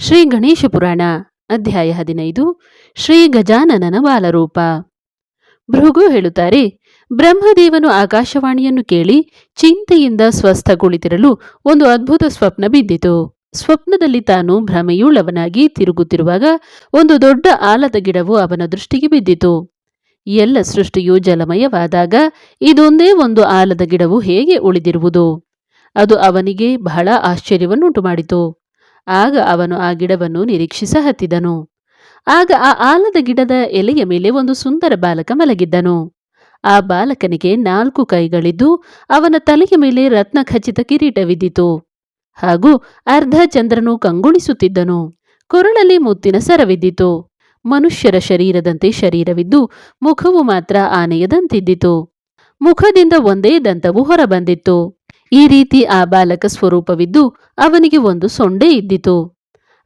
ಶ್ರೀ ಗಣೇಶ ಪುರಾಣ, ಅಧ್ಯಾಯ ಹದಿನೈದು, ಶ್ರೀ ಗಜಾನನನ ಬಾಲರೂಪ. ಭೃಗು ಹೇಳುತ್ತಾರೆ, ಬ್ರಹ್ಮದೇವನು ಆಕಾಶವಾಣಿಯನ್ನು ಕೇಳಿ ಚಿಂತೆಯಿಂದ ಸ್ವಸ್ಥ ಕುಳಿತಿರಲು ಒಂದು ಅದ್ಭುತ ಸ್ವಪ್ನ ಬಿದ್ದಿತು. ಸ್ವಪ್ನದಲ್ಲಿ ತಾನು ಭ್ರಮೆಯುಳ್ಳವನಾಗಿ ತಿರುಗುತ್ತಿರುವಾಗ ಒಂದು ದೊಡ್ಡ ಆಲದ ಗಿಡವು ಅವನ ದೃಷ್ಟಿಗೆ ಬಿದ್ದಿತು. ಎಲ್ಲ ಸೃಷ್ಟಿಯು ಜಲಮಯವಾದಾಗ ಇದೊಂದೇ ಒಂದು ಆಲದ ಗಿಡವು ಹೇಗೆ ಉಳಿದಿರುವುದು? ಅದು ಅವನಿಗೆ ಬಹಳ ಆಶ್ಚರ್ಯವನ್ನುಂಟು ಮಾಡಿತು ಆಗ ಅವನು ಆ ಗಿಡವನ್ನು ನಿರೀಕ್ಷಿಸ ಹತ್ತಿದನು. ಆಗ ಆ ಆಲದ ಗಿಡದ ಎಲೆಯ ಮೇಲೆ ಒಂದು ಸುಂದರ ಬಾಲಕ ಮಲಗಿದ್ದನು. ಆ ಬಾಲಕನಿಗೆ ನಾಲ್ಕು ಕೈಗಳಿದ್ದು ಅವನ ತಲೆಯ ಮೇಲೆ ರತ್ನ ಖಚಿತ ಕಿರೀಟವಿದ್ದಿತು ಹಾಗೂ ಅರ್ಧ ಚಂದ್ರನು ಕಂಗೊಳಿಸುತ್ತಿದ್ದನು. ಕೊರಳಲ್ಲಿ ಮುತ್ತಿನ ಸರವಿದ್ದಿತು ಮನುಷ್ಯರ ಶರೀರದಂತೆ ಶರೀರವಿದ್ದು ಮುಖವು ಮಾತ್ರ ಆನೆಯದಂತಿದ್ದಿತು. ಮುಖದಿಂದ ಒಂದೇ ದಂತವು ಹೊರಬಂದಿತ್ತು. ಈ ರೀತಿ ಆ ಬಾಲಕ ಸ್ವರೂಪವಿದ್ದು ಅವನಿಗೆ ಒಂದು ಸೊಂಡೆ ಇದ್ದಿತು.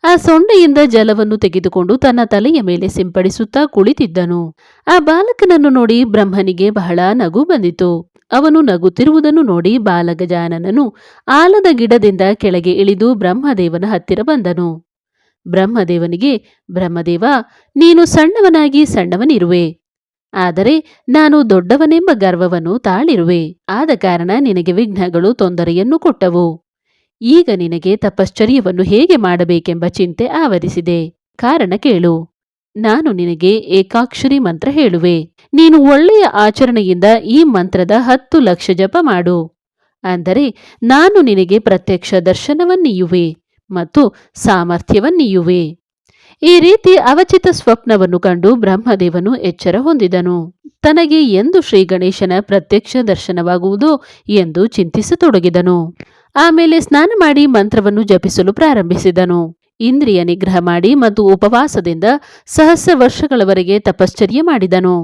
ಆ ಸೊಂಡೆಯಿಂದ ಜಲವನ್ನು ತೆಗೆದುಕೊಂಡು ತನ್ನ ತಲೆಯ ಮೇಲೆ ಸಿಂಪಡಿಸುತ್ತಾ ಕುಳಿತಿದ್ದನು. ಆ ಬಾಲಕನನ್ನು ನೋಡಿ ಬ್ರಹ್ಮನಿಗೆ ಬಹಳ ನಗು ಬಂದಿತು. ಅವನು ನಗುತ್ತಿರುವುದನ್ನು ನೋಡಿ ಬಾಲಗಜಾನನನು ಆಲದ ಗಿಡದಿಂದ ಕೆಳಗೆ ಇಳಿದು ಬ್ರಹ್ಮದೇವನ ಹತ್ತಿರ ಬಂದನು. ಬ್ರಹ್ಮದೇವನಿಗೆ, ಬ್ರಹ್ಮದೇವ, ನೀನು ಸಣ್ಣವನಾಗಿ ಸಣ್ಣವನಿರುವೆ. ಆದರೆ ನಾನು ದೊಡ್ಡವನೆಂಬ ಗರ್ವವನ್ನು ತಾಳಿರುವೆ. ಆದ ಕಾರಣ ನಿನಗೆ ವಿಘ್ನಗಳು ತೊಂದರೆಯನ್ನು ಕೊಟ್ಟವು. ಈಗ ನಿನಗೆ ತಪಶ್ಚರ್ಯವನ್ನು ಹೇಗೆ ಮಾಡಬೇಕೆಂಬ ಚಿಂತೆ ಆವರಿಸಿದೆ. ಕಾರಣ ಕೇಳು. ನಾನು ನಿನಗೆ ಏಕಾಕ್ಷರಿ ಮಂತ್ರ ಹೇಳುವೆ. ನೀನು ಒಳ್ಳೆಯ ಆಚರಣೆಯಿಂದ ಈ ಮಂತ್ರದ ಹತ್ತು ಲಕ್ಷ ಜಪ ಮಾಡು. ಅಂದರೆ ನಾನು ನಿನಗೆ ಪ್ರತ್ಯಕ್ಷ ದರ್ಶನವನ್ನಿಯುವೆ ಮತ್ತು ಸಾಮರ್ಥ್ಯವನ್ನೀಯುವೆ. ಈ ರೀತಿ ಅವಚಿತ ಸ್ವಪ್ನವನ್ನು ಕಂಡು ಬ್ರಹ್ಮದೇವನು ಎಚ್ಚರ ಹೊಂದಿದನು. ತನಗೆ ಎಂದು ಶ್ರೀ ಗಣೇಶನ ಪ್ರತ್ಯಕ್ಷ ದರ್ಶನವಾಗುವುದು ಎಂದು ಚಿಂತಿಸತೊಡಗಿದನು. ಆಮೇಲೆ ಸ್ನಾನ ಮಾಡಿ ಮಂತ್ರವನ್ನು ಜಪಿಸಲು ಪ್ರಾರಂಭಿಸಿದನು. ಇಂದ್ರಿಯ ನಿಗ್ರಹ ಮಾಡಿ ಮತ್ತು ಉಪವಾಸದಿಂದ ಸಹಸ್ರ ವರ್ಷಗಳವರೆಗೆ ತಪಶ್ಚರ್ಯ ಮಾಡಿದನು.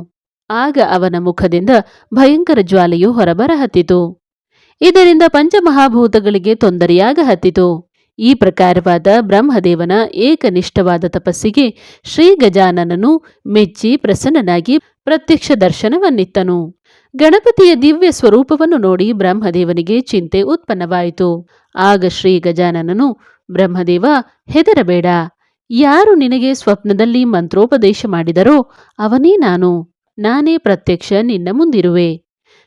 ಆಗ ಅವನ ಮುಖದಿಂದ ಭಯಂಕರ ಜ್ವಾಲೆಯು ಹೊರಬರಹತ್ತಿತು. ಇದರಿಂದ ಪಂಚಮಹಾಭೂತಗಳಿಗೆ ತೊಂದರೆಯಾಗ ಹತ್ತಿತು ಈ ಪ್ರಕಾರವಾದ ಬ್ರಹ್ಮದೇವನ ಏಕನಿಷ್ಠವಾದ ತಪಸ್ಸಿಗೆ ಶ್ರೀ ಗಜಾನನನು ಮೆಚ್ಚಿ ಪ್ರಸನ್ನನಾಗಿ ಪ್ರತ್ಯಕ್ಷ ದರ್ಶನವನ್ನಿತ್ತನು. ಗಣಪತಿಯ ದಿವ್ಯ ಸ್ವರೂಪವನ್ನು ನೋಡಿ ಬ್ರಹ್ಮದೇವನಿಗೆ ಚಿಂತೆ ಉತ್ಪನ್ನವಾಯಿತು. ಆಗ ಶ್ರೀ ಗಜಾನನನು, ಬ್ರಹ್ಮದೇವ, ಹೆದರಬೇಡ. ಯಾರು ನಿನಗೆ ಸ್ವಪ್ನದಲ್ಲಿ ಮಂತ್ರೋಪದೇಶ ಮಾಡಿದರೋ ಅವನೇ ನಾನು. ನಾನೇ ಪ್ರತ್ಯಕ್ಷ ನಿನ್ನ ಮುಂದಿರುವೆ.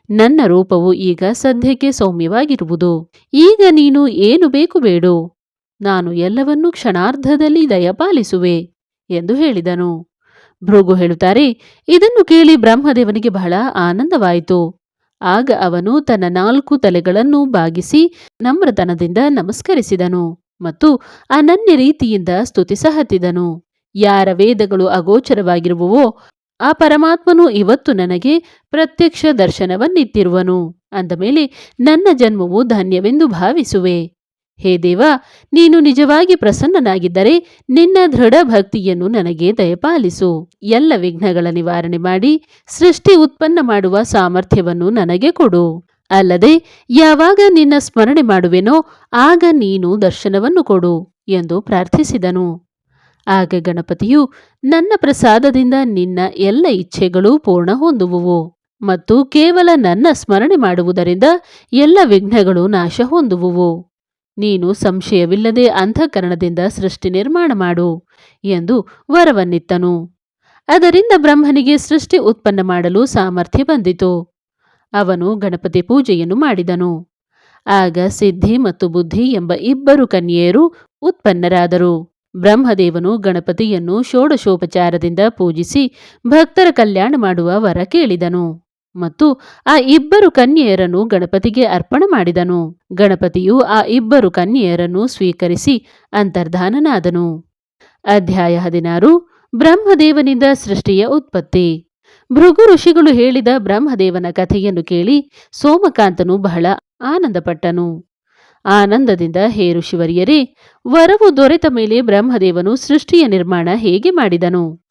ನನ್ನ ರೂಪವು ಈಗ ಸದ್ಯಕ್ಕೆ ಸೌಮ್ಯವಾಗಿರುವುದು. ಈಗ ನೀನು ಏನು ಬೇಕು ಬೇಡು. ನಾನು ಎಲ್ಲವನ್ನೂ ಕ್ಷಣಾರ್ಧದಲ್ಲಿ ದಯಪಾಲಿಸುವೆ ಎಂದು ಹೇಳಿದನು. ಭೃಗು ಹೇಳುತ್ತಾರೆ, ಇದನ್ನು ಕೇಳಿ ಬ್ರಹ್ಮದೇವನಿಗೆ ಬಹಳ ಆನಂದವಾಯಿತು. ಆಗ ಅವನು ತನ್ನ ನಾಲ್ಕು ತಲೆಗಳನ್ನು ಬಾಗಿಸಿ ನಮ್ರತನದಿಂದ ನಮಸ್ಕರಿಸಿದನು ಮತ್ತು ಅನನ್ಯ ರೀತಿಯಿಂದ ಸ್ತುತಿಸಹತ್ತಿದನು ಯಾರ ವೇದಗಳು ಅಗೋಚರವಾಗಿರುವವೋ ಆ ಪರಮಾತ್ಮನು ಇವತ್ತು ನನಗೆ ಪ್ರತ್ಯಕ್ಷ ದರ್ಶನವನ್ನಿತ್ತಿರುವನು ಅಂದಮೇಲೆ ನನ್ನ ಜನ್ಮವು ಧನ್ಯವೆಂದು ಭಾವಿಸುವೆ. ಹೇ ದೇವ, ನೀನು ನಿಜವಾಗಿ ಪ್ರಸನ್ನನಾಗಿದ್ದರೆ ನಿನ್ನ ದೃಢ ಭಕ್ತಿಯನ್ನು ನನಗೆ ದಯಪಾಲಿಸು. ಎಲ್ಲ ವಿಘ್ನಗಳ ನಿವಾರಣೆ ಮಾಡಿ ಸೃಷ್ಟಿ ಉತ್ಪನ್ನ ಮಾಡುವ ಸಾಮರ್ಥ್ಯವನ್ನು ನನಗೆ ಕೊಡು. ಅಲ್ಲದೆ, ಯಾವಾಗ ನಿನ್ನ ಸ್ಮರಣೆ ಮಾಡುವೆನೋ ಆಗ ನೀನು ದರ್ಶನವನ್ನು ಕೊಡು ಎಂದು ಪ್ರಾರ್ಥಿಸಿದನು. ಆಗ ಗಣಪತಿಯು, ನನ್ನ ಪ್ರಸಾದದಿಂದ ನಿನ್ನ ಎಲ್ಲ ಇಚ್ಛೆಗಳೂ ಪೂರ್ಣ ಹೊಂದುವುವು ಮತ್ತು ಕೇವಲ ನನ್ನ ಸ್ಮರಣೆ ಮಾಡುವುದರಿಂದ ಎಲ್ಲ ವಿಘ್ನಗಳು ನಾಶ ಹೊಂದುವುವು ನೀನು ಸಂಶಯವಿಲ್ಲದೆ ಅಂಧಕರಣದಿಂದ ಸೃಷ್ಟಿ ನಿರ್ಮಾಣ ಮಾಡು ಎಂದು ವರವನ್ನಿತ್ತನು. ಅದರಿಂದ ಬ್ರಹ್ಮನಿಗೆ ಸೃಷ್ಟಿ ಉತ್ಪನ್ನ ಮಾಡಲು ಸಾಮರ್ಥ್ಯ ಬಂದಿತು. ಅವನು ಗಣಪತಿ ಪೂಜೆಯನ್ನು ಮಾಡಿದನು. ಆಗ ಸಿದ್ಧಿ ಮತ್ತು ಬುದ್ಧಿ ಎಂಬ ಇಬ್ಬರು ಕನ್ಯೆಯರು ಉತ್ಪನ್ನರಾದರು. ಬ್ರಹ್ಮದೇವನು ಗಣಪತಿಯನ್ನು ಷೋಡಶೋಪಚಾರದಿಂದ ಪೂಜಿಸಿ ಭಕ್ತರ ಕಲ್ಯಾಣ ಮಾಡುವ ವರ ಕೇಳಿದನು. ಮತ್ತು ಆ ಇಬ್ಬರು ಕನ್ಯೆಯರನ್ನು ಗಣಪತಿಗೆ ಅರ್ಪಣ ಮಾಡಿದನು. ಗಣಪತಿಯು ಆ ಇಬ್ಬರು ಕನ್ಯೆಯರನ್ನು ಸ್ವೀಕರಿಸಿ ಅಂತರ್ಧಾನನಾದನು. ಅಧ್ಯಾಯ ಹದಿನಾರು, ಬ್ರಹ್ಮದೇವನಿಂದ ಸೃಷ್ಟಿಯ ಉತ್ಪತ್ತಿ. ಭೃಗು ಋಷಿಗಳು ಹೇಳಿದ ಬ್ರಹ್ಮದೇವನ ಕಥೆಯನ್ನು ಕೇಳಿ ಸೋಮಕಾಂತನು ಬಹಳ ಆನಂದಪಟ್ಟನು. ಆನಂದದಿಂದ, ಹೇ ಋಷಿವರಿಯರೇ, ವರವು ದೊರೆತ ಮೇಲೆ ಬ್ರಹ್ಮದೇವನು ಸೃಷ್ಟಿಯ ನಿರ್ಮಾಣ ಹೇಗೆ ಮಾಡಿದನು?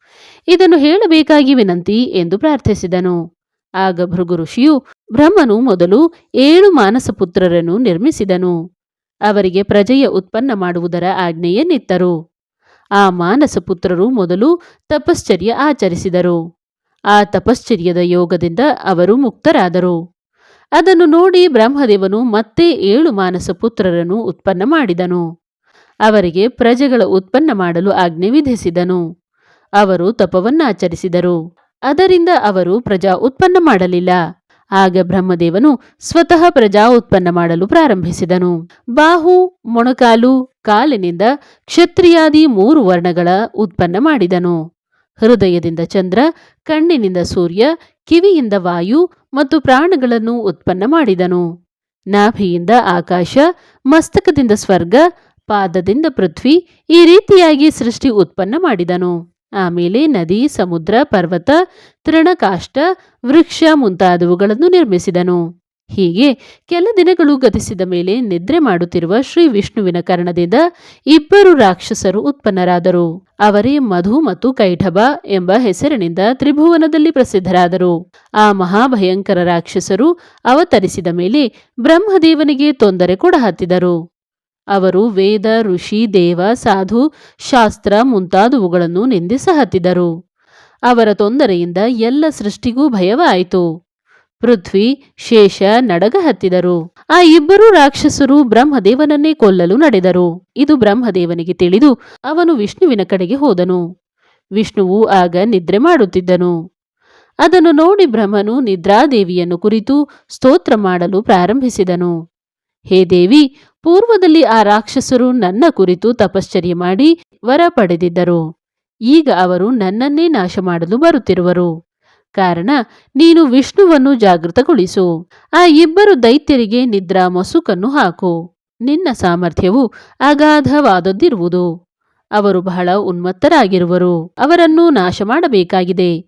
ಇದನ್ನು ಹೇಳಬೇಕಾಗಿ ವಿನಂತಿ ಎಂದು ಪ್ರಾರ್ಥಿಸಿದನು. ಆಗ ಭೃಗು ಋಷಿಯು ಬ್ರಹ್ಮನು ಮೊದಲು ಏಳು ಮಾನಸ ಪುತ್ರರನ್ನು ನಿರ್ಮಿಸಿದನು. ಅವರಿಗೆ ಪ್ರಜೆಯ ಉತ್ಪನ್ನ ಮಾಡುವುದರ ಆಜ್ಞೆಯನ್ನಿತ್ತರು. ಆ ಮಾನಸ ಪುತ್ರರು ಮೊದಲು ತಪಶ್ಚರ್ಯ ಆಚರಿಸಿದರು. ಆ ತಪಶ್ಚರ್ಯದ ಯೋಗದಿಂದ ಅವರು ಮುಕ್ತರಾದರು. ಅದನ್ನು ನೋಡಿ ಬ್ರಹ್ಮದೇವನು ಮತ್ತೆ ಏಳು ಮಾನಸ ಪುತ್ರರನ್ನು ಉತ್ಪನ್ನ ಮಾಡಿದನು. ಅವರಿಗೆ ಪ್ರಜೆಗಳ ಉತ್ಪನ್ನ ಮಾಡಲು ಆಜ್ಞೆ ವಿಧಿಸಿದನು. ಅವರು ತಪವನ್ನಾಚರಿಸಿದರು. ಅದರಿಂದ ಅವರು ಪ್ರಜಾ ಉತ್ಪನ್ನ ಮಾಡಲಿಲ್ಲ. ಆಗ ಬ್ರಹ್ಮದೇವನು ಸ್ವತಃ ಪ್ರಜಾ ಉತ್ಪನ್ನ ಮಾಡಲು ಪ್ರಾರಂಭಿಸಿದನು. ಬಾಹು, ಮೊಣಕಾಲು, ಕಾಲಿನಿಂದ ಕ್ಷತ್ರಿಯಾದಿ ಮೂರು ವರ್ಣಗಳ ಉತ್ಪನ್ನ ಮಾಡಿದನು. ಹೃದಯದಿಂದ ಚಂದ್ರ, ಕಣ್ಣಿನಿಂದ ಸೂರ್ಯ, ಕಿವಿಯಿಂದ ವಾಯು ಮತ್ತು ಪ್ರಾಣಗಳನ್ನು ಉತ್ಪನ್ನ ಮಾಡಿದನು. ನಾಭಿಯಿಂದ ಆಕಾಶ, ಮಸ್ತಕದಿಂದ ಸ್ವರ್ಗ, ಪಾದದಿಂದ ಪೃಥ್ವಿ ಈ ರೀತಿಯಾಗಿ ಸೃಷ್ಟಿ ಉತ್ಪನ್ನ ಮಾಡಿದನು. ಆಮೇಲೆ ನದಿ, ಸಮುದ್ರ, ಪರ್ವತ ತೃಣಕಾಷ್ಟ ವೃಕ್ಷ ಮುಂತಾದವುಗಳನ್ನು ನಿರ್ಮಿಸಿದನು. ಹೀಗೆ ಕೆಲ ದಿನಗಳು ಗತಿಸಿದ ಮೇಲೆ ನಿದ್ರೆ ಮಾಡುತ್ತಿರುವ ಶ್ರೀ ವಿಷ್ಣುವಿನ ಕರ್ಣದಿಂದ ಇಬ್ಬರು ರಾಕ್ಷಸರು ಉತ್ಪನ್ನರಾದರು. ಅವರೇ ಮಧು ಮತ್ತು ಕೈಠಬ ಎಂಬ ಹೆಸರಿನಿಂದ ತ್ರಿಭುವನದಲ್ಲಿ ಪ್ರಸಿದ್ಧರಾದರು. ಆ ಮಹಾಭಯಂಕರ ರಾಕ್ಷಸರು ಅವತರಿಸಿದ ಮೇಲೆ ಬ್ರಹ್ಮದೇವನಿಗೆ ತೊಂದರೆ ಕೊಡಹತ್ತಿದರು. ಅವರು ವೇದ, ಋಷಿ, ದೇವ, ಸಾಧು, ಶಾಸ್ತ್ರ ಮುಂತಾದವುಗಳನ್ನು ನಿಂದಿಸಹತ್ತಿದರು ಅವರ ತೊಂದರೆಯಿಂದ ಎಲ್ಲ ಸೃಷ್ಟಿಗೂ ಭಯವಾಯಿತು. ಪೃಥ್ವಿ, ಶೇಷ ನಡಗ ಹತ್ತಿದರು. ಆ ಇಬ್ಬರು ರಾಕ್ಷಸರು ಬ್ರಹ್ಮದೇವನನ್ನೇ ಕೊಲ್ಲಲು ನಡೆದರು. ಇದು ಬ್ರಹ್ಮದೇವನಿಗೆ ತಿಳಿದು ಅವನು ವಿಷ್ಣುವಿನ ಕಡೆಗೆ ಹೋದನು. ವಿಷ್ಣುವು ಆಗ ನಿದ್ರೆ ಮಾಡುತ್ತಿದ್ದನು. ಅದನ್ನು ನೋಡಿ ಬ್ರಹ್ಮನು ನಿದ್ರಾದೇವಿಯನ್ನು ಕುರಿತು ಸ್ತೋತ್ರ ಮಾಡಲು ಪ್ರಾರಂಭಿಸಿದನು. ಹೇ ದೇವಿ ಪೂರ್ವದಲ್ಲಿ ಆ ರಾಕ್ಷಸರು ನನ್ನ ಕುರಿತು ತಪಶ್ಚರ್ಯ ಮಾಡಿ ವರ ಪಡೆದಿದ್ದರು. ಈಗ ಅವರು ನನ್ನನ್ನೇ ನಾಶ ಮಾಡಲು ಬರುತ್ತಿರುವರು. ಕಾರಣ, ನೀನು ವಿಷ್ಣುವನ್ನು ಜಾಗೃತಗೊಳಿಸು. ಆ ಇಬ್ಬರು ದೈತ್ಯರಿಗೆ ನಿದ್ರಾ ಮಸುಕನ್ನು ಹಾಕು. ನಿನ್ನ ಸಾಮರ್ಥ್ಯವು ಅಗಾಧವಾದದ್ದಿರುವುದು. ಅವರು ಬಹಳ ಉನ್ಮತ್ತರಾಗಿರುವರು. ಅವರನ್ನು ನಾಶ ಮಾಡಬೇಕಾಗಿದೆ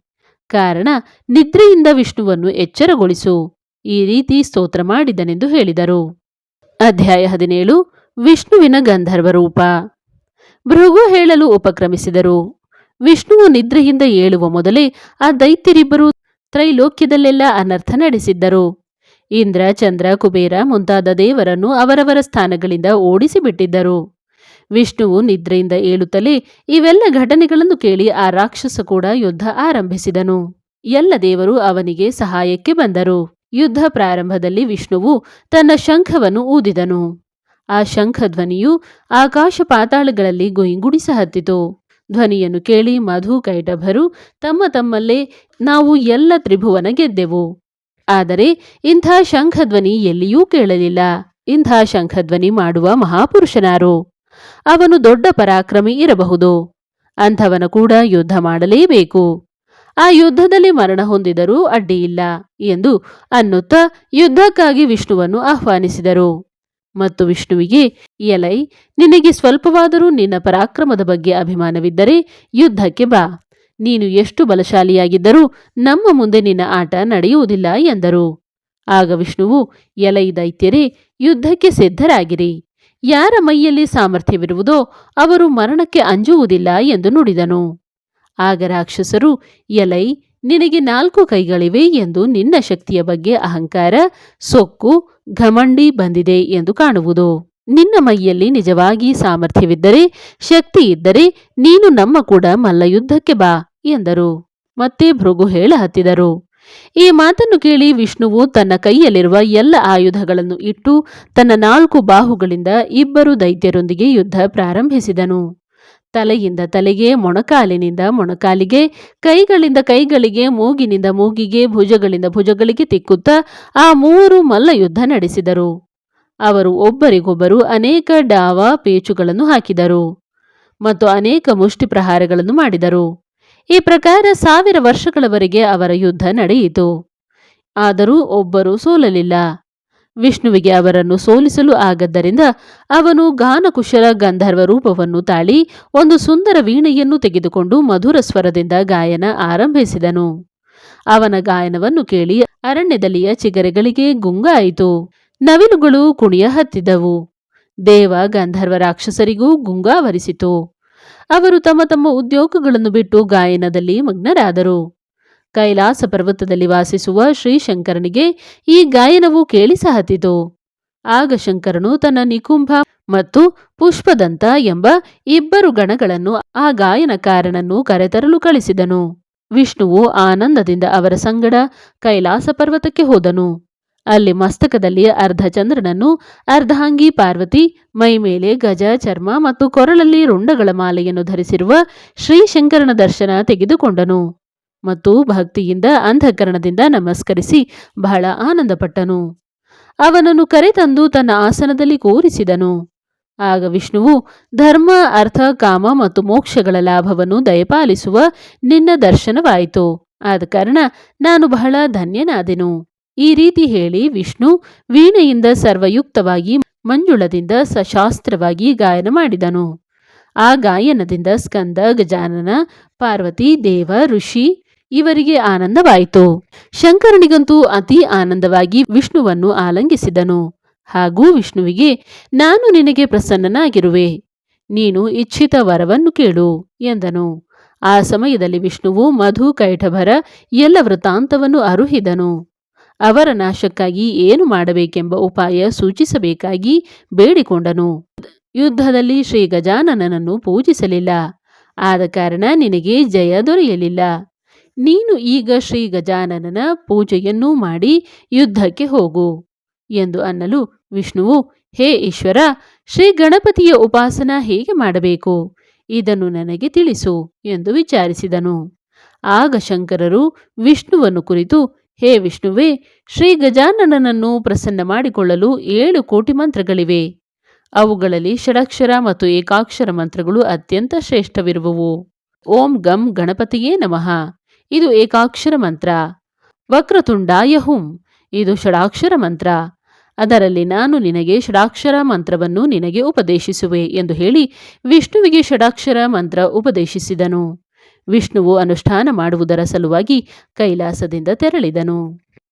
ಕಾರಣ, ನಿದ್ರೆಯಿಂದ ವಿಷ್ಣುವನ್ನು ಎಚ್ಚರಗೊಳಿಸು. ಈ ರೀತಿ ಸ್ತೋತ್ರ ಮಾಡಿದನೆಂದು ಹೇಳಿದರು. ಅಧ್ಯಾಯ ಹದಿನೇಳು, ವಿಷ್ಣುವಿನ ಗಂಧರ್ವ ರೂಪ ಭೃಗು ಹೇಳಲು ಉಪಕ್ರಮಿಸಿದರು. ವಿಷ್ಣುವು ನಿದ್ರೆಯಿಂದ ಏಳುವ ಮೊದಲೇ ಆ ದೈತ್ಯರಿಬ್ಬರು ತ್ರೈಲೋಕ್ಯದಲ್ಲೆಲ್ಲ ಅನರ್ಥ ನಡೆಸಿದ್ದರು. ಇಂದ್ರ, ಚಂದ್ರ, ಕುಬೇರ ಮುಂತಾದ ದೇವರನ್ನು ಅವರವರ ಸ್ಥಾನಗಳಿಂದ ಓಡಿಸಿಬಿಟ್ಟಿದ್ದರು. ವಿಷ್ಣುವು ನಿದ್ರೆಯಿಂದ ಏಳುತ್ತಲೇ ಇವೆಲ್ಲ ಘಟನೆಗಳನ್ನು ಕೇಳಿ ಆ ರಾಕ್ಷಸ ಕೂಡ ಯುದ್ಧ ಆರಂಭಿಸಿದನು. ಎಲ್ಲ ದೇವರು ಅವನಿಗೆ ಸಹಾಯಕ್ಕೆ ಬಂದರು. ಯುದ್ಧ ಪ್ರಾರಂಭದಲ್ಲಿ ವಿಷ್ಣುವು ತನ್ನ ಶಂಖವನ್ನು ಊದಿದನು. ಆ ಶಂಖಧ್ವನಿಯು ಆಕಾಶ ಪಾತಾಳಗಳಲ್ಲಿ ಗೊಯಿಂಗುಡಿಸ ಹತ್ತಿತು. ಧ್ವನಿಯನ್ನು ಕೇಳಿ ಮಧು ಕೈಟಭರು ತಮ್ಮ ತಮ್ಮಲ್ಲೇ ನಾವು ಎಲ್ಲ ತ್ರಿಭುವನ ಗೆದ್ದೆವು. ಆದರೆ ಇಂಥ ಶಂಖಧ್ವನಿ ಎಲ್ಲಿಯೂ ಕೇಳಲಿಲ್ಲ. ಇಂಥ ಶಂಖಧ್ವನಿ ಮಾಡುವ ಮಹಾಪುರುಷನಾರು. ಅವನು ದೊಡ್ಡ ಪರಾಕ್ರಮಿ ಇರಬಹುದು. ಅಂಥವನ ಕೂಡ ಯುದ್ಧ ಮಾಡಲೇಬೇಕು. ಆ ಯುದ್ಧದಲ್ಲಿ ಮರಣ ಹೊಂದಿದರೂ ಅಡ್ಡಿಯಿಲ್ಲ ಎಂದು ಅನ್ನುತ್ತಾ ಯುದ್ಧಕ್ಕಾಗಿ ವಿಷ್ಣುವನ್ನು ಆಹ್ವಾನಿಸಿದರು. ಮತ್ತು ವಿಷ್ಣುವಿಗೆ, ಎಲೈ, ನಿನಗೆ ಸ್ವಲ್ಪವಾದರೂ ನಿನ್ನ ಪರಾಕ್ರಮದ ಬಗ್ಗೆ ಅಭಿಮಾನವಿದ್ದರೆ ಯುದ್ಧಕ್ಕೆ ಬಾ. ನೀನು ಎಷ್ಟು ಬಲಶಾಲಿಯಾಗಿದ್ದರೂ ನಮ್ಮ ಮುಂದೆ ನಿನ್ನ ಆಟ ನಡೆಯುವುದಿಲ್ಲ ಎಂದರು. ಆಗ ವಿಷ್ಣುವು, ಎಲೈ ದೈತ್ಯರೇ, ಯುದ್ಧಕ್ಕೆ ಸಿದ್ಧರಾಗಿರಿ. ಯಾರ ಮೈಯಲ್ಲಿ ಸಾಮರ್ಥ್ಯವಿರುವುದೋ ಅವರು ಮರಣಕ್ಕೆ ಅಂಜುವುದಿಲ್ಲ ಎಂದು ನುಡಿದನು. ಆಗ ರಾಕ್ಷಸರು, ಎಲೈ, ನಿನಗೆ ನಾಲ್ಕು ಕೈಗಳಿವೆ ಎಂದು ನಿನ್ನ ಶಕ್ತಿಯ ಬಗ್ಗೆ ಅಹಂಕಾರ, ಸೊಕ್ಕು, ಘಮಂಡಿ ಬಂದಿದೆ ಎಂದು ಕಾಣುವುದು. ನಿನ್ನ ಮೈಯಲ್ಲಿ ನಿಜವಾಗಿ ಸಾಮರ್ಥ್ಯವಿದ್ದರೆ, ಶಕ್ತಿ ಇದ್ದರೆ ನೀನು ನಮ್ಮ ಕೂಡ ಮಲ್ಲಯುದ್ಧಕ್ಕೆ ಬಾ, ಎಂದರು. ಮತ್ತೆ ಭೃಗು ಹೇಳ ಹತ್ತಿದರು, ಈ ಮಾತನ್ನು ಕೇಳಿ ವಿಷ್ಣುವು ತನ್ನ ಕೈಯಲ್ಲಿರುವ ಎಲ್ಲ ಆಯುಧಗಳನ್ನು ಇಟ್ಟು ತನ್ನ ನಾಲ್ಕು ಬಾಹುಗಳಿಂದ ಇಬ್ಬರು ದೈತ್ಯರೊಂದಿಗೆ ಯುದ್ಧ ಪ್ರಾರಂಭಿಸಿದನು. ತಲೆಯಿಂದ ತಲೆಗೆ, ಮೊಣಕಾಲಿನಿಂದ ಮೊಣಕಾಲಿಗೆ, ಕೈಗಳಿಂದ ಕೈಗಳಿಗೆ, ಮೂಗಿನಿಂದ ಮೂಗಿಗೆ, ಭುಜಗಳಿಂದ ಭುಜಗಳಿಗೆ ತಿಕ್ಕುತ್ತಾ ಆ ಮೂವರು ಮಲ್ಲ ಯುದ್ಧ ನಡೆಸಿದರು. ಅವರು ಒಬ್ಬರಿಗೊಬ್ಬರು ಅನೇಕ ಡಾವ ಪೇಚುಗಳನ್ನು ಹಾಕಿದರು ಮತ್ತು ಅನೇಕ ಮುಷ್ಟಿ ಪ್ರಹಾರಗಳನ್ನು ಮಾಡಿದರು. ಈ ಪ್ರಕಾರ ಸಾವಿರ ವರ್ಷಗಳವರೆಗೆ ಅವರ ಯುದ್ಧ ನಡೆಯಿತು. ಆದರೂ ಒಬ್ಬರು ಸೋಲಲಿಲ್ಲ. ವಿಷ್ಣುವಿಗೆ ಅವರನ್ನು ಸೋಲಿಸಲು ಆಗದ್ದರಿಂದ ಅವನು ಗಾನಕುಶಲ ಗಂಧರ್ವ ರೂಪವನ್ನು ತಾಳಿ ಒಂದು ಸುಂದರ ವೀಣೆಯನ್ನು ತೆಗೆದುಕೊಂಡು ಮಧುರ ಸ್ವರದಿಂದ ಗಾಯನ ಆರಂಭಿಸಿದನು. ಅವನ ಗಾಯನವನ್ನು ಕೇಳಿ ಅರಣ್ಯದಲ್ಲಿಯ ಚಿಗರೆಗಳಿಗೆ ಗುಂಗಾಯಿತು. ನವಿಲುಗಳು ಕುಣಿಯ ಹತ್ತಿದವು. ದೇವ ಗಂಧರ್ವ ರಾಕ್ಷಸರಿಗೂ ಗುಂಗಾವರಿಸಿತು. ಅವರು ತಮ್ಮ ತಮ್ಮ ಉದ್ಯೋಗಗಳನ್ನು ಬಿಟ್ಟು ಗಾಯನದಲ್ಲಿ ಮಗ್ನರಾದರು. ಕೈಲಾಸ ಪರ್ವತದಲ್ಲಿ ವಾಸಿಸುವ ಶ್ರೀಶಂಕರನಿಗೆ ಈ ಗಾಯನವು ಕೇಳಿಸಹತ್ತಿತು ಆಗ ಶಂಕರನು ತನ್ನ ನಿಕುಂಭ ಮತ್ತು ಪುಷ್ಪದಂತ ಎಂಬ ಇಬ್ಬರು ಗಣಗಳನ್ನು ಆ ಗಾಯನಕಾರನನ್ನು ಕರೆತರಲು ಕಳಿಸಿದನು. ವಿಷ್ಣುವು ಆನಂದದಿಂದ ಅವರ ಸಂಗಡ ಕೈಲಾಸ ಪರ್ವತಕ್ಕೆ ಹೋದನು. ಅಲ್ಲಿ ಮಸ್ತಕದಲ್ಲಿ ಅರ್ಧ ಚಂದ್ರನನ್ನು ಅರ್ಧಾಂಗಿ ಪಾರ್ವತಿ, ಮೈಮೇಲೆ ಗಜ, ಚರ್ಮ ಮತ್ತು ಕೊರಳಲ್ಲಿ ರುಂಡಗಳ ಮಾಲೆಯನ್ನು ಧರಿಸಿರುವ ಶ್ರೀಶಂಕರನ ದರ್ಶನ ತೆಗೆದುಕೊಂಡನು. ಮತ್ತು ಭಕ್ತಿಯಿಂದ ಅಂಧಕರಣದಿಂದ ನಮಸ್ಕರಿಸಿ ಬಹಳ ಆನಂದಪಟ್ಟನು. ಅವನನ್ನು ಕರೆತಂದು ತನ್ನ ಆಸನದಲ್ಲಿ ಕೂರಿಸಿದನು. ಆಗ ವಿಷ್ಣುವು, ಧರ್ಮ, ಅರ್ಥ, ಕಾಮ ಮತ್ತು ಮೋಕ್ಷಗಳ ಲಾಭವನ್ನು ದಯಪಾಲಿಸುವ ನಿನ್ನ ದರ್ಶನವಾಯಿತು. ಆದ ಕಾರಣ ನಾನು ಬಹಳ ಧನ್ಯನಾದೆನು. ಈ ರೀತಿ ಹೇಳಿ ವಿಷ್ಣು ವೀಣೆಯಿಂದ ಸರ್ವಯುಕ್ತವಾಗಿ ಮಂಜುಳದಿಂದ ಸಶಾಸ್ತ್ರವಾಗಿ ಗಾಯನ ಮಾಡಿದನು. ಆ ಗಾಯನದಿಂದ ಸ್ಕಂದ ಗಜಾನನ ಪಾರ್ವತಿ, ದೇವ, ಋಷಿ ಇವರಿಗೆ ಆನಂದವಾಯಿತು. ಶಂಕರನಿಗಂತೂ ಅತಿ ಆನಂದವಾಗಿ ವಿಷ್ಣುವನ್ನು ಆಲಂಗಿಸಿದನು. ಹಾಗೂ ವಿಷ್ಣುವಿಗೆ, ನಾನು ನಿನಗೆ ಪ್ರಸನ್ನನಾಗಿರುವೆ. ನೀನು ಇಚ್ಛಿತ ವರವನ್ನು ಕೇಳು, ಎಂದನು. ಆ ಸಮಯದಲ್ಲಿ ವಿಷ್ಣುವು ಮಧು ಕೈಠಭರ ಎಲ್ಲ ವೃತ್ತಾಂತವನ್ನು ಅರುಹಿದನು. ಅವರ ನಾಶಕ್ಕಾಗಿ ಏನು ಮಾಡಬೇಕೆಂಬ ಉಪಾಯ ಸೂಚಿಸಬೇಕಾಗಿ ಬೇಡಿಕೊಂಡನು. ಯುದ್ಧದಲ್ಲಿ ಶ್ರೀ ಗಜಾನನನನ್ನು ಪೂಜಿಸಲಿಲ್ಲ. ಆದ ಕಾರಣ ನಿನಗೆ ಜಯ ದೊರೆಯಲಿಲ್ಲ. ನೀನು ಈಗ ಶ್ರೀ ಗಜಾನನನ ಪೂಜೆಯನ್ನೂ ಮಾಡಿ ಯುದ್ಧಕ್ಕೆ ಹೋಗು ಎಂದು ಅನ್ನಲು ವಿಷ್ಣುವು, ಹೇ ಈಶ್ವರ, ಶ್ರೀ ಗಣಪತಿಯ ಉಪಾಸನ ಹೇಗೆ ಮಾಡಬೇಕು? ಇದನ್ನು ನನಗೆ ತಿಳಿಸು ಎಂದು ವಿಚಾರಿಸಿದನು. ಆಗ ಶಂಕರರು ವಿಷ್ಣುವನ್ನು ಕುರಿತು, ಹೇ ವಿಷ್ಣುವೇ, ಶ್ರೀ ಗಜಾನನನನ್ನು ಪ್ರಸನ್ನ ಮಾಡಿಕೊಳ್ಳಲು ಏಳು ಕೋಟಿ ಮಂತ್ರಗಳಿವೆ. ಅವುಗಳಲ್ಲಿ ಷಡಕ್ಷರ ಮತ್ತು ಏಕಾಕ್ಷರ ಮಂತ್ರಗಳು ಅತ್ಯಂತ ಶ್ರೇಷ್ಠವಿರುವವು. ಓಂ ಗಂ ಗಣಪತಿಯೇ ನಮಃ. ಇದು ಏಕಾಕ್ಷರ ಮಂತ್ರ. ವಕ್ರತುಂಡಾಯ ಹುಂ ಇದು ಷಡಾಕ್ಷರ ಮಂತ್ರ. ಅದರಲ್ಲಿ ನಾನು ನಿನಗೆ ಷಡಾಕ್ಷರ ಮಂತ್ರವನ್ನು ನಿನಗೆ ಉಪದೇಶಿಸುವೆ ಎಂದು ಹೇಳಿ ವಿಷ್ಣುವಿಗೆ ಷಡಾಕ್ಷರ ಮಂತ್ರ ಉಪದೇಶಿಸಿದನು. ವಿಷ್ಣುವು ಅನುಷ್ಠಾನ ಮಾಡುವುದರ ಸಲುವಾಗಿ ಕೈಲಾಸದಿಂದ ತೆರಳಿದನು.